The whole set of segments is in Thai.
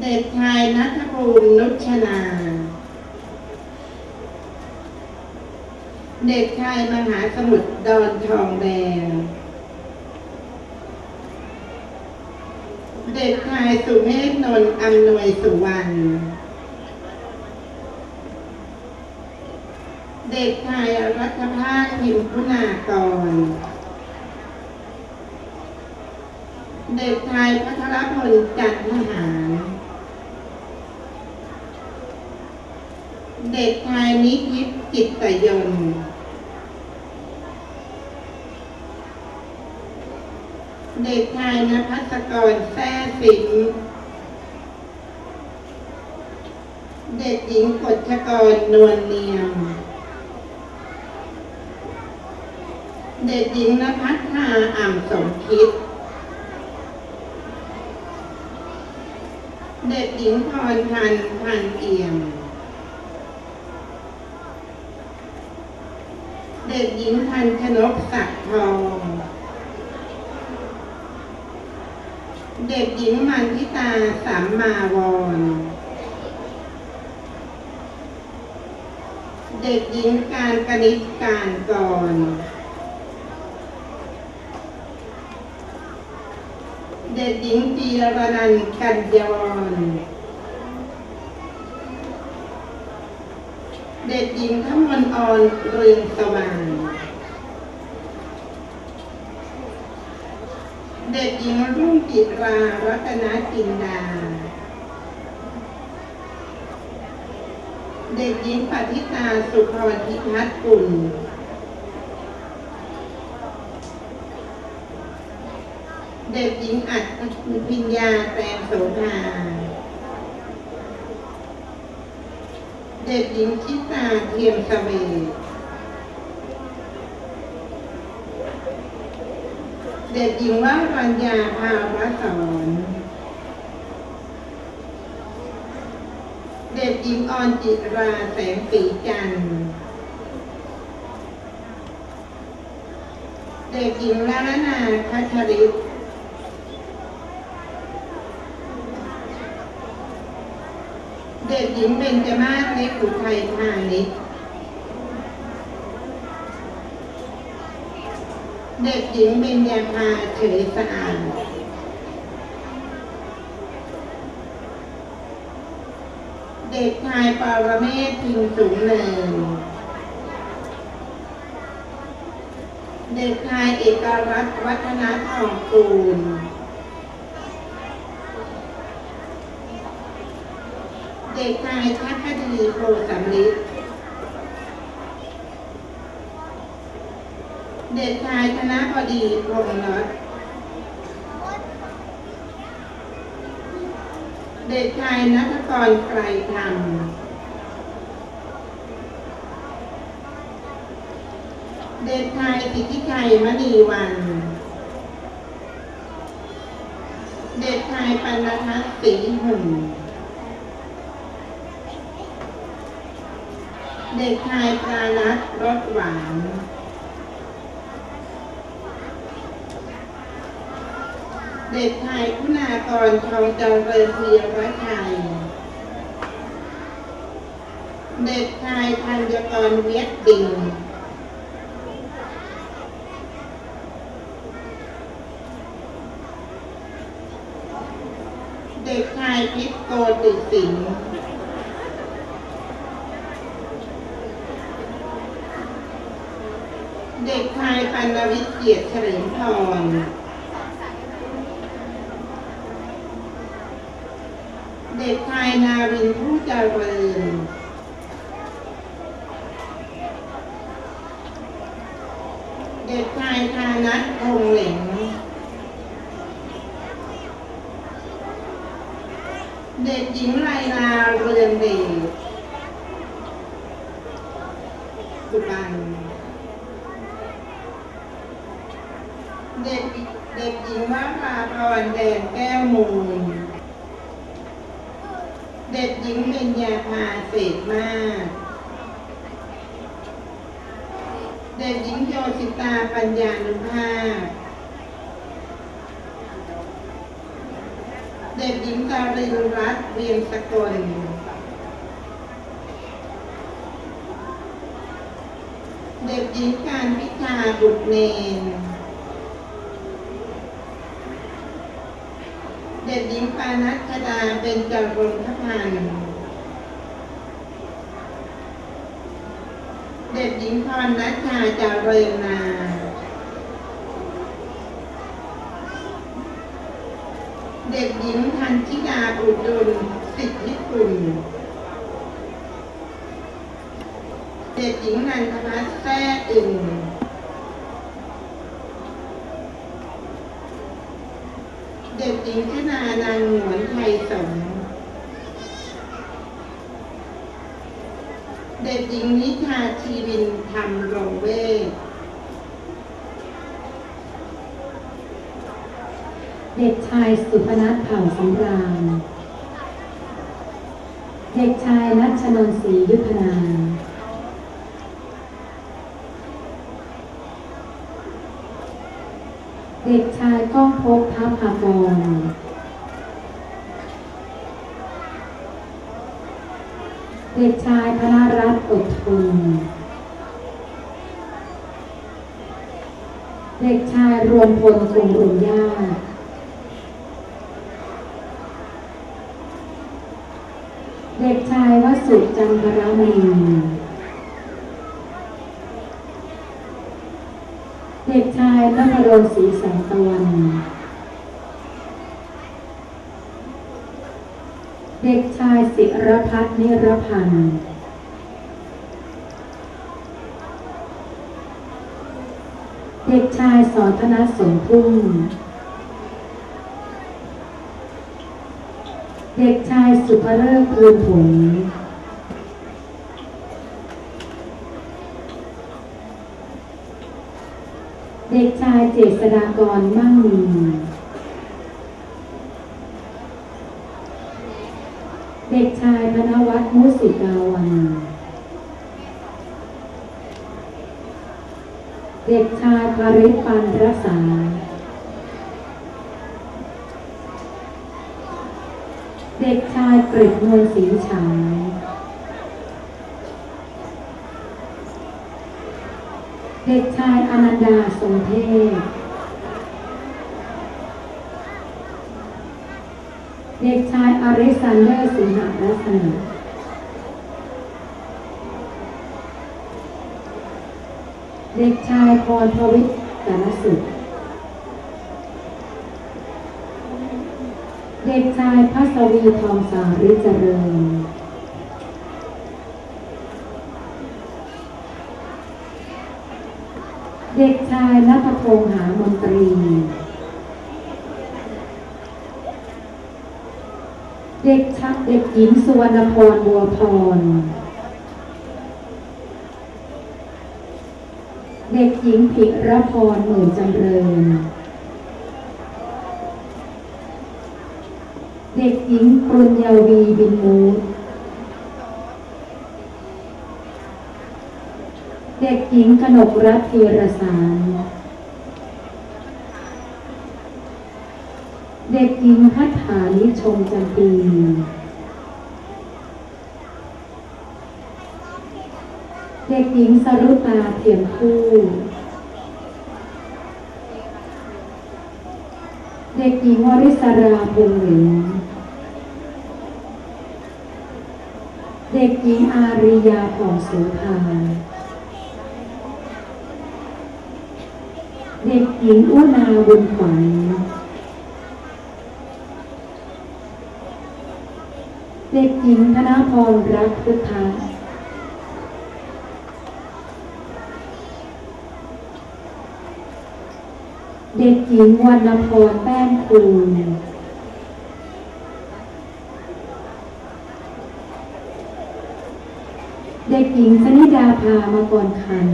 เด็กชายนัทภูมินุชนา เด็กชายมหาสมุทรดอนทองแดง เด็กชายสุเมธนนท์อำนวยสุวรรณ เด็กชายรัฐภาคพิมพุนากร เด็กชายพัทรพลจันทหาร เด็กชายนิยิตจิตตยนต์เด็กชายนภัสกรแท้สิงเด็กหญิงกฎชกรนวลเนียม เด็กหญิงนภัสนาอ่ำสมคิด เด็กหญิงพรพันธ์พันเอี่ยม เด็กหญิงพันชนกศักดิ์ทอง เด็กหญิงมันทิตาสัมมาวร เด็กหญิงการกนิษการกร เด็กหญิงจีรนันกัญญาวร เด็กหญิงทั้งวันออนเรืองสว่าง เด็กหญิงรุ่งจิตรารัตนจินดา เด็กหญิงปฏิตาสุพรพิพัฒน์กุลเด็กหญิงอัดพิญญาแปลงโสภา เด็กหญิงชิตาเทียมสเวเด็กหญิงว่ารัญญาภาวสอนเด็กหญิงออนจิราแสงสีจันทร์เด็กหญิงลาลนาคัชริต เด็กหญิงเบญจมาศเล็กอุทัยพาณิชย์เด็กหญิงเบญญาภาเฉยสะอาดเด็กชายปารเมศพิมพ์สูงเนินเด็กชายเอกรัตน์วัฒนทองกูล เด็กชายทัคดีโพสำลิดเด็กชายธนบดีพรหมรัตน์เด็กชายนัทกรไกรธรรมเด็กชายสิทธิชัยมณีวัน เด็กชายปัณทัศน์ศรีหุ่น เด็กชายปรานัทรสหวานเด็กชายคุณากรทองจเจริญเพียรชัยเด็กชายธัญกรเวียดดิงเด็กชายพิษโกติสิงห์ เด็กชายปัณวิทย์เกียรติเฉลิมพรเด็กชายนาวินผู้เจริญเด็กชายธานัทคงเหลงเด็กหญิงไลลาเรืองเดชสุบัน เด็กเด็กหญิงว่าภาพรแดงแก้วมูล เด็กหญิงเบญญาภาเศษมาก เด็กหญิงโยชิตาปัญญานุภาพ เด็กหญิงดารินรัตเวียงสกลเด็กหญิงการพิชาบุตรเนนเด็กหญิงปานัชดาเป็นจารงคพันธ์ เด็กหญิงพรนัชชาเริญนาเด็กหญิงทันชิดาอุดมสิทธิคุณ เด็กหญิงนันทพัฒน์แท้อึ่งเด็กหญิงชนานางหวนไทยสงฆ์เด็กหญิงนิชาชีวิน ธรรมรงเวทเด็กชายสุพนัทเผ่าสำราญ เด็กชายนัชนนท์ศรียุทธนา เด็กชายก้องภพทัพพากร เด็กชายธนรัตน์อดทน เด็กชายรวมพลคงรุญญาเด็กชายวสุจันทรมณีเด็กชายนภดลศรีแสงตะวัน เด็กชายศิรพัฒน์นิรพันธ์ เด็กชายสอนธนสมพุ่งเด็กชายสุภเริกภูลผลเด็กชายเจษฎากรมั่งมีเด็กชายธนวัฒน์มุสิกาวัน เด็กชาริปันรสาเด็กชายกฤษนวลศรีฉายเด็กชายอนันดาทรงเทพ เด็กชายอริสันเดอร์สิงหรัศมี เด็กชายพรพวิทย์กาลสุดเด็กชายพัสวีทองสาริเจริญ เด็กชายนัทพงษ์หามนตรี เด็กชักเด็กหญิงสุวรรณพรบัวพร เด็กหญิงภิรพรหมื่นจำเริญ เด็กหญิงปรุญญาวีบินมูดเด็กหญิงกนกรัตน์ธีรสาร เด็กหญิงพัฒนานิชมจันตี ด็กหญิงสรุตาเทียมคู่ เด็กหญิงวริศราพงษ์เหลืองเด็กหญิงอาริยาผ่องสุภาเด็กหญิงอุนาบุญขวัญเด็กหญิงธนพรรักพุทธะเด็กหญิงวรรณพรแป้นคูณเด็กหญิงชนิดาภามากรคัน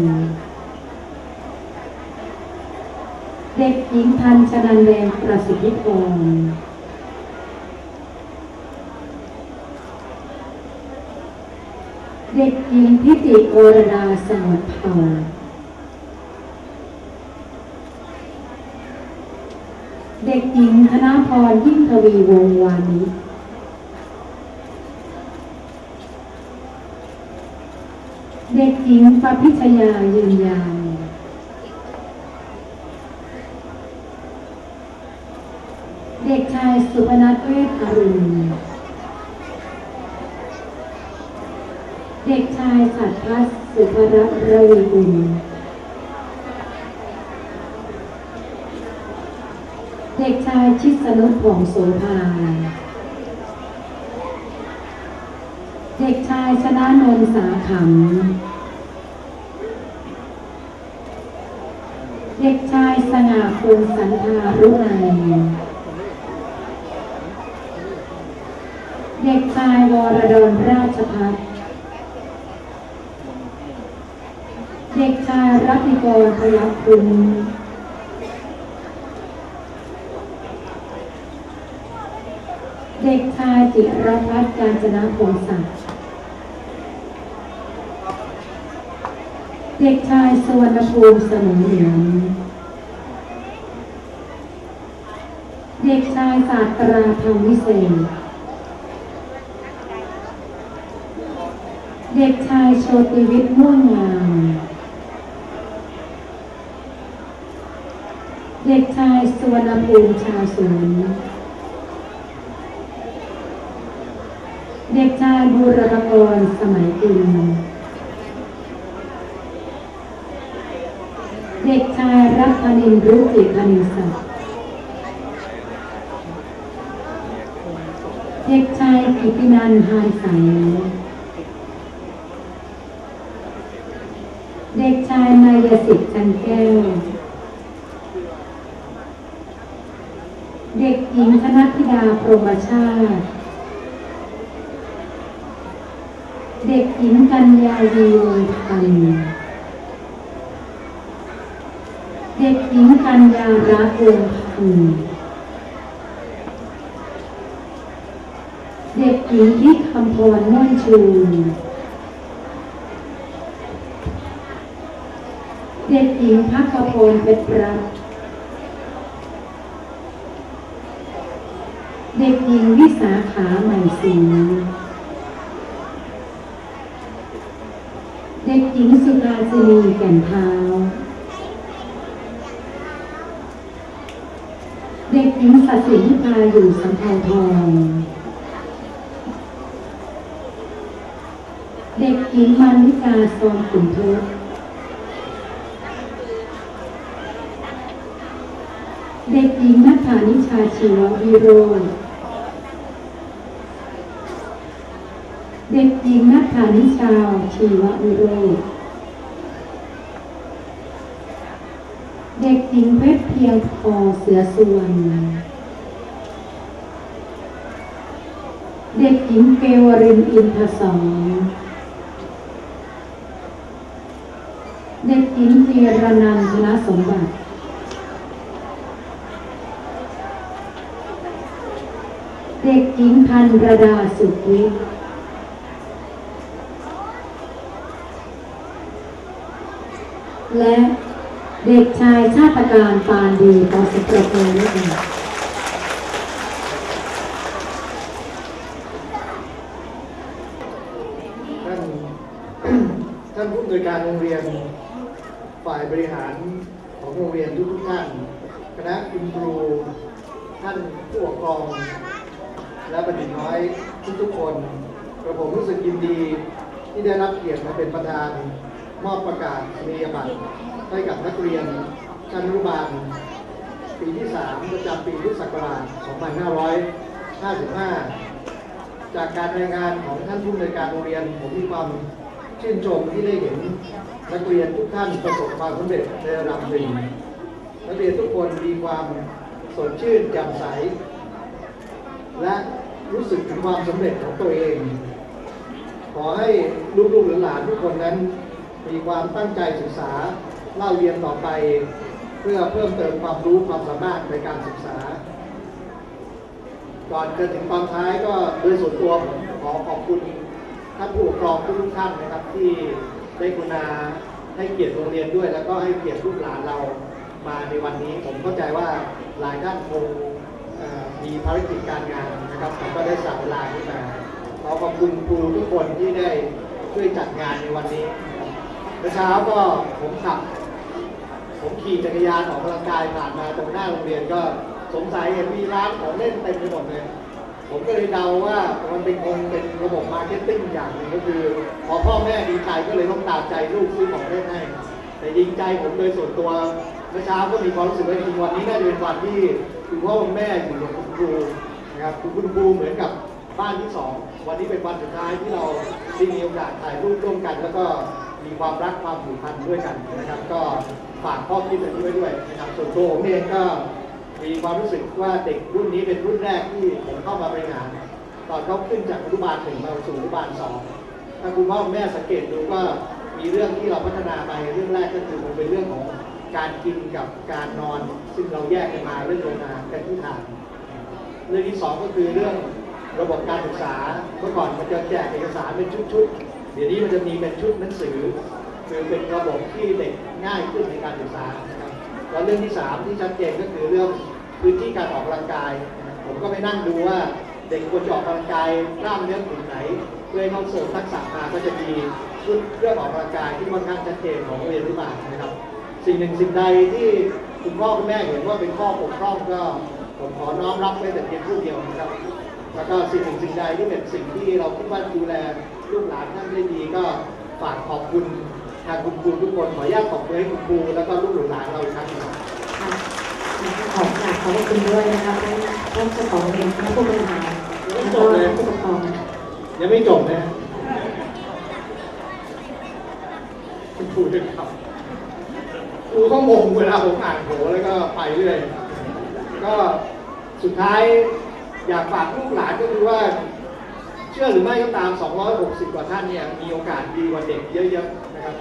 เด็กหญิงพันชนันแดงประสิทธิพรเด็กหญิงทิติโอรดาสมุทรเผ่า เด็กหญิงธนาพรยิ่งทวีวงวานิชเด็กหญิงปพิชยายืนยาวเด็กชายสุพนัทเวชอรุณ เด็กชายสัตว์พัฒน์สุภรัตน์ระวีบุญ เด็ก ชายชิสนุผ่องโสภาเด็กชายชนะนนท์สาขำเด็กชายสง่าพงสันทารุไนเด็กชายวรดลราชพัฒน์เด็กชายรัติกรพยัคฆ์คุณ ด็กชายจิรพัฒน์กาญจนาพงศักดิ์เด็กชายสวรรณภูมิสมอเหลืองเด็กชายศาสตราธรรมวิเศษ เด็กชายโชติวิทย์ม่วงงาม เด็กชายสวรรณภูมิชาวสวน เด็กชายบูรพกรสมัยกุลเด็กชายรัตนินรุจิคณิศักเด็กชายกิตินันท์หานใสเด็กชายนายสิทธิ์จันแก้ว เด็กหญิงธนธิดาพรมชาติ เด็กหญิงกัญญาวีวงศ์พันธ์เด็กหญิงกัญญารักวงศ์พันธ์เด็กหญิงที่คำพรม่วนชูเด็กหญิงพักพลเพชรรัตน์เด็กหญิงวิสาขาใหม่ศรี เด็ กหญิงสุภาสินีแก่นเท้า เด็กหญิงสัสินิพาอยู่สำเภาทอง เด็กหญิงมานิกาซอมขุนทศเด็กหญิงนัทธานิชาชีววิโรจน์ เด็กหญิงนัทธานิชาชีววิโรจน์เด็กหญิงเพชรเพียงพอเสือสุวรรณเด็กหญิงเกวรินอินทศรเด็กหญิงเทีรนันทนสมบัติ เด็กหญิงพันรดาสุขวิทย์ และเด็กชายชาติการปานดีปอสิบประเพด้วยค่ะท่านท่านผู้อำนวยการโรงเรียน ฝ่ายบริหารของโรงเรียนทุกท่าน คณะคุณครู ท่านผู้ปกครอง และบัณฑิตน้อยทุกๆคนกระผมรู้สึกยินดีที่ได้รับเกียรติมาเป็นประธาน มอบประกาศนียบัตรให้กับนักเรียนชั้นอนุบาล ปีที่ 3 ประจำปีพุทธศักราช 2555 จากการรายงานของท่านผู้อำนวยการโรงเรียน ผมมีความชื่นชมที่ได้เห็นนักเรียนทุกท่านประสบความสำเร็จในระดับหนึ่งนักเรียนทุกคนมีความสดชื่นแจ่มใส และรู้สึกถึงความสำเร็จของตัวเอง ขอให้ลูกๆหลานๆทุกคนนั้น มีความตั้งใจศึกษาเล่าเรียนต่อไป เพื่อเพิ่มเติมความรู้ความสามารถในการศึกษา ก่อนจะถึงตอนท้ายก็โดยส่วนตัวผมขอขอบคุณท่านผู้ปกครองทุกท่านนะครับที่ได้กรุณาให้เกียรติโรงเรียนด้วย แล้วก็ให้เกียรติลูกหลานเรามาในวันนี้ ผมเข้าใจว่าหลายท่านคงมีภารกิจการงานนะครับผมก็ได้สั่งเวลาขึ้นมาขอขอบคุณครูทุกคนที่ได้ช่วยจัดงานในวันนี้ เมื่อเช้าก็ผมขับ ผมขี่จักรยานออกกำลังกายผ่านมาตรงหน้าโรงเรียนก็สงสัยเห็นมีร้านของเล่นเต็มไปหมดเลย ผมก็เลยเดาว่ามันเป็นคงเป็นระบบมาร์เก็ตติ้งอย่างหนึ่งก็คือ พอพ่อแม่ดีใจก็เลยต้องตามใจลูกซื้อของเล่นให้ แต่จริงใจผมโดยส่วนตัวเมื่อเช้าก็มีความรู้สึกว่าจริงวันนี้น่าจะเป็นวันที่คุณพ่อคุณแม่อยู่กับคุณครูนะครับคุณคุณครูเหมือนกับบ้านที่สองวันนี้เป็นวันสุดท้ายที่เราได้มีโอกาสถ่ายรูปร่วมกัน แล้วก็ มีความรักความผูกพันด้วยกันนะครับ ก็ฝากข้อคิดอันนี้ไว้ด้วยนะครับส่วนตัวผมเองก็มีความรู้สึกว่าเด็กรุ่นนี้เป็นรุ่นแรกที่ผมเข้ามาบริหารตอนเขาขึ้นจากอนุบาลหนึ่งมาสู่อนุบาลสองถ้าคุณพ่อคุณแม่สังเกตดูก็มีเรื่องที่เราพัฒนาไปเรื่องแรกก็คือมันเป็นเรื่องของการกินกับการนอน ซึ่งเราแยกกันมาเรื่องโรงงานกันที่ทานเรื่องที่สองก็คือเรื่องระบบการศึกษาเมื่อก่อนมันจะแจกเอกสารเป็นชุดๆ เดี๋ยวนี้มันจะมีเป็นชุดหนังสือคือเป็นระบบที่เด็กง่ายขึ้นในการศึกษานะครับแล้วเรื่องที่สามที่ชัดเจนก็คือเรื่องพื้นที่การออกกำลังกาย ผมก็ไปนั่งดูว่าเด็กควรจะออกกำลังกายกล้ามเนื้อกลุ่มไหนเพื่อให้เขาเสริมทักษะมาก็จะมีชุดเรื่องออกกำลังกายที่ค่อนข้างชัดเจนของโรงเรียนอนุบานะครับ สิ่งหนึ่งสิ่งใดที่คุณพ่อคุณแม่เห็นว่าเป็นข้อบกพร่องก็ผมขอน้อมรับไว้แต่เพียงผู้เดียวนะครับแล้วก็สิ่งหนึ่งสิ่งใดที่เป็นสิ่งที่เราคิดว่าดูแล ลูกหลานท่านได้ดีก็ฝากขอบคุณทางคุณครูทุกคนขออนุญาตขอบคุณให้คุณครูแล้วก็ลูกหลานเราอีกครั้งหนึ่งค่ะขอบคุณขอบคุณด้วยนะคะทั้งทั้งเจ้าของเรียนทั้งผู้บริหารแล้วก็ผู้ปกครองยังไม่จบนะคุณครูด้วยครับครูก็งงเวลาผมอ่านโหแล้วก็ไปเรื่อยก็สุดท้ายอยากฝากลูกหลานก็คือว่าเชื่อหรือไม่ก็ตาม 260 กว่าท่านเนี่ยมีโอกาสดีกว่าเด็กเยอะๆนะครับ